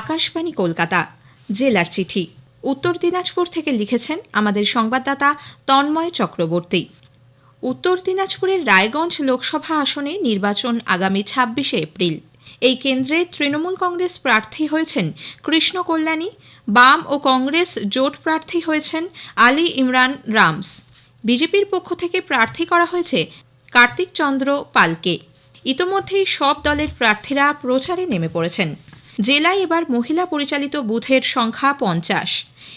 আকাশবাণী কলকাতা। জেলার চিঠি। উত্তর দিনাজপুর থেকে লিখেছেন আমাদের সংবাদদাতা তন্ময় চক্রবর্তী। উত্তর দিনাজপুরের রায়গঞ্জ লোকসভা আসনে নির্বাচন আগামী ছাব্বিশে এপ্রিল। এই কেন্দ্রে তৃণমূল কংগ্রেস প্রার্থী হয়েছেন কৃষ্ণ কল্যাণী, বাম ও কংগ্রেস জোট প্রার্থী হয়েছেন আলী ইমরান রামস। বিজেপির পক্ষ থেকে প্রার্থী করা হয়েছে কার্তিক চন্দ্র পালকে। ইতোমধ্যেই সব দলের প্রার্থীরা প্রচারে নেমে পড়েছেন। জেলায় এবার মহিলা পরিচালিত বুথের সংখ্যা পঞ্চাশ।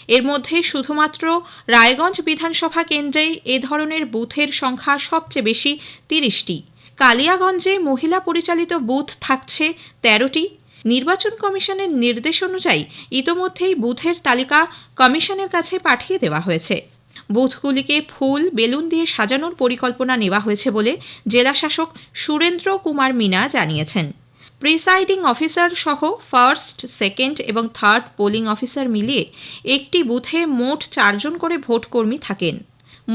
এর মধ্যে শুধুমাত্র রায়গঞ্জ বিধানসভা কেন্দ্রেই এ ধরনের বুথের সংখ্যা সবচেয়ে বেশি তিরিশটি। কালিয়াগঞ্জে মহিলা পরিচালিত বুথ থাকছে তেরোটি। নির্বাচন কমিশনের নির্দেশ অনুযায়ী ইতোমধ্যেই বুথের তালিকা কমিশনের কাছে পাঠিয়ে দেওয়া হয়েছে। বুথগুলিকে ফুল, বেলুন দিয়ে সাজানোর পরিকল্পনা নেওয়া হয়েছে বলে জেলাশাসক সুরেন্দ্র কুমার মিনা জানিয়েছেন। প্রিসাইডিং অফিসার সহ ফার্স্ট, সেকেন্ড এবং থার্ড পোলিং অফিসার মিলিয়ে একটি বুথে মোট চারজন করে ভোটকর্মী থাকেন।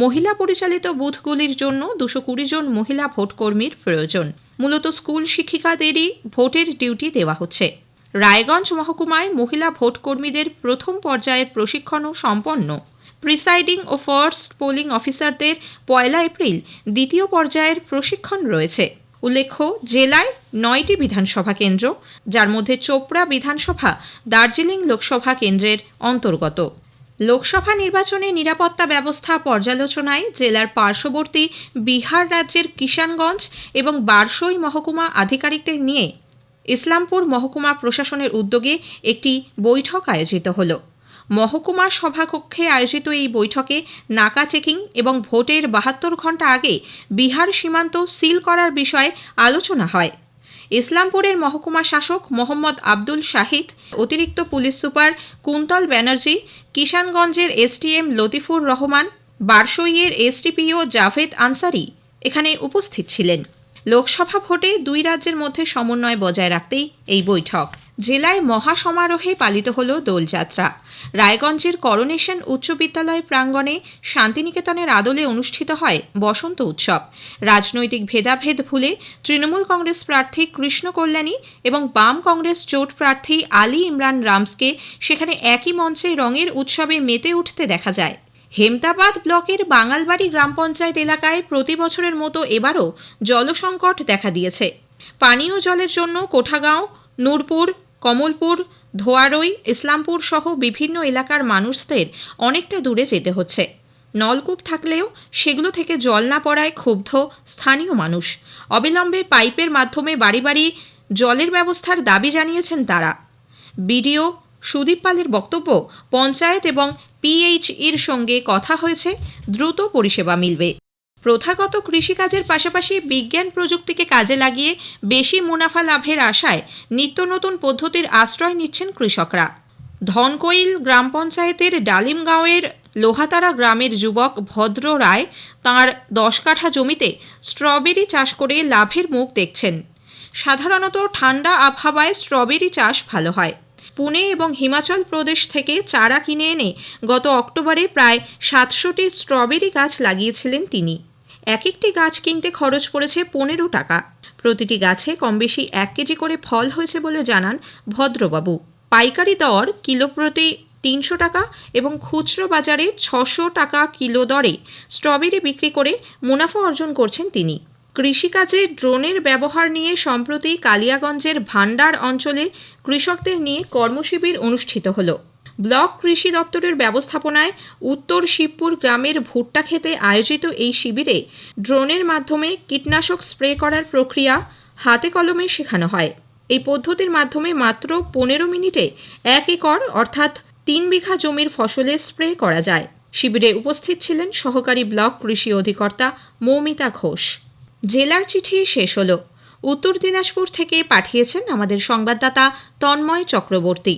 মহিলা পরিচালিত বুথগুলির জন্য দুশো কুড়ি জন মহিলা ভোটকর্মীর প্রয়োজন। মূলত স্কুল শিক্ষিকাদেরই ভোটের ডিউটি দেওয়া হচ্ছে। রায়গঞ্জ মহকুমায় মহিলা ভোটকর্মীদের প্রথম পর্যায়ের প্রশিক্ষণও সম্পন্ন। প্রিসাইডিং ও ফার্স্ট পোলিং অফিসারদের পয়লা এপ্রিল দ্বিতীয় পর্যায়ের প্রশিক্ষণ রয়েছে। উল্লেখ্য, জেলায় নয়টি বিধানসভা কেন্দ্র, যার মধ্যে চোপড়া বিধানসভা দার্জিলিং লোকসভা কেন্দ্রের অন্তর্গত। লোকসভা নির্বাচনে নিরাপত্তা ব্যবস্থা পর্যালোচনায় জেলার পার্শ্ববর্তী বিহার রাজ্যের কিষানগঞ্জ এবং বারসই মহকুমা আধিকারিকদের নিয়ে ইসলামপুর মহকুমা প্রশাসনের উদ্যোগে একটি বৈঠক আয়োজিত হলো। মহকুমা সভাকক্ষে আয়োজিত এই বৈঠকে নাকা চেকিং এবং ভোটের বাহাত্তর ঘণ্টা আগে বিহার সীমান্ত সিল করার বিষয়ে আলোচনা হয়। ইসলামপুরের মহকুমা শাসক মোহাম্মদ আব্দুল শাহিদ, অতিরিক্ত পুলিশ সুপার কুন্তল ব্যানার্জি, কিষানগঞ্জের এসটিএম লতিফুর রহমান, বারসইয়ের এসটিপিও জাভেদ আনসারি এখানে উপস্থিত ছিলেন। লোকসভা ভোটে দুই রাজ্যের মধ্যে সমন্বয় বজায় রাখতেই এই বৈঠক। জেলায় মহাসমারোহে পালিত হল দোলযাত্রা। রায়গঞ্জের করোনেশন উচ্চ বিদ্যালয় প্রাঙ্গণে শান্তিনিকেতনের আদলে অনুষ্ঠিত হয় বসন্ত উৎসব। রাজনৈতিক ভেদাভেদ ভুলে তৃণমূল কংগ্রেস প্রার্থী কৃষ্ণ কল্যাণী এবং বাম কংগ্রেস জোট প্রার্থী আলী ইমরান রামসকে সেখানে একই মঞ্চে রঙের উৎসবে মেতে উঠতে দেখা যায়। হেমতাবাদ ব্লকের বাঙালবাড়ি গ্রাম পঞ্চায়েত এলাকায় প্রতি বছরের মতো এবারও জলসংকট দেখা দিয়েছে। পানীয় জলের জন্য কোঠাগাঁও, নূরপুর কমলপুর, ধোয়ারই, ইসলামপুর সহ বিভিন্ন এলাকার মানুষদের অনেকটা দূরে যেতে হচ্ছে। নলকূপ থাকলেও সেগুলো থেকে জল না পড়ায় ক্ষুব্ধ স্থানীয় মানুষ। অবিলম্বে পাইপের মাধ্যমে বাড়ি বাড়ি জলের ব্যবস্থার দাবি জানিয়েছেন তারা। বিডিও সুদীপ পালের বক্তব্য, পঞ্চায়েত এবং পিএইচইর সঙ্গে কথা হয়েছে, দ্রুত পরিষেবা মিলবে। প্রথাগত কৃষিকাজের পাশাপাশি বিজ্ঞান প্রযুক্তিকে কাজে লাগিয়ে বেশি মুনাফা লাভের আশায় নিত্য নতুন পদ্ধতির আশ্রয় নিচ্ছেন কৃষকরা। ধনকৈল গ্রাম পঞ্চায়েতের ডালিমগাঁওয়ের লোহাতারা গ্রামের যুবক ভদ্র রায় তাঁর দশ কাঠা জমিতে স্ট্রবেরি চাষ করে লাভের মুখ দেখছেন। সাধারণত ঠান্ডা আবহাওয়ায় স্ট্রবেরি চাষ ভালো হয়। পুনে এবং হিমাচল প্রদেশ থেকে চারা কিনে এনে গত অক্টোবরে প্রায় সাতশোটি স্ট্রবেরি গাছ লাগিয়েছিলেন তিনি। এক একটি গাছ কিনতে খরচ পড়েছে পনেরো টাকা। প্রতিটি গাছে কমবেশি এক কেজি করে ফল হয়েছে বলে জানান ভদ্রবাবু। পাইকারি দর কিলো প্রতি তিনশো টাকা এবং খুচরো বাজারে ছশো টাকা কিলো দরে স্ট্রবেরি বিক্রি করে মুনাফা অর্জন করছেন তিনি। কৃষিকাজে ড্রোনের ব্যবহার নিয়ে সম্প্রতি কালিয়াগঞ্জের ভান্ডার অঞ্চলে কৃষকদের নিয়ে কর্মশিবির অনুষ্ঠিত হলো। ব্লক কৃষি দপ্তরের ব্যবস্থাপনায় উত্তর শিবপুর গ্রামের ভুট্টা খেতে আয়োজিত এই শিবিরে ড্রোনের মাধ্যমে কীটনাশক স্প্রে করার প্রক্রিয়া হাতে কলমে শেখানো হয়। এই পদ্ধতির মাধ্যমে মাত্র পনেরো মিনিটে এক একর, অর্থাৎ তিন বিঘা জমির ফসলে স্প্রে করা যায়। শিবিরে উপস্থিত ছিলেন সহকারী ব্লক কৃষি অধিকর্তা মৌমিতা ঘোষ। জেলার চিঠি শেষ হলো। উত্তর দিনাজপুর থেকে পাঠিয়েছেন আমাদের সংবাদদাতা তন্ময় চক্রবর্তী।